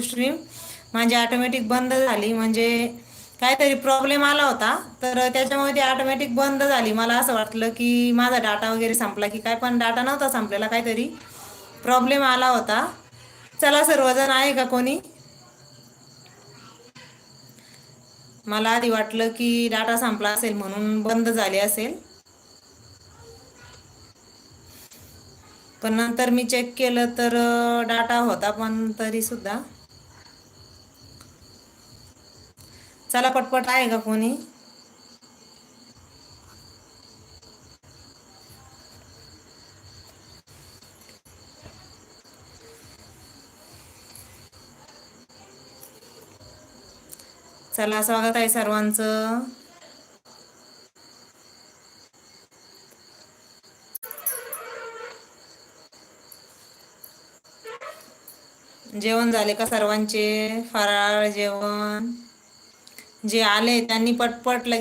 Stream माझी automatic बंद झाली. म्हणजे काहीतरी प्रॉब्लेम आला होता. तर त्याच्यामुळे ती ऑटोमॅटिक बंद झाली. मला असं वाटलं की माझा डाटा वगैरे संपला की काय पण डाटा नव्हता संपलेला. काहीतरी प्रॉब्लेम आला होता. चला सर्वजण आहे का कोणी? मला आधी वाटलं की डाटा संपला असेल म्हणून बंद झाले असेल. पण नंतर मी चेक केलं तर डाटा होता पण तरी सुद्धा चला पटपट आहे का कोणी? चला स्वागत आहे सर्वांचं. जेवण झाले का सर्वांचे? फराळ जेवण? जे आले त्यांनी पटपट लगे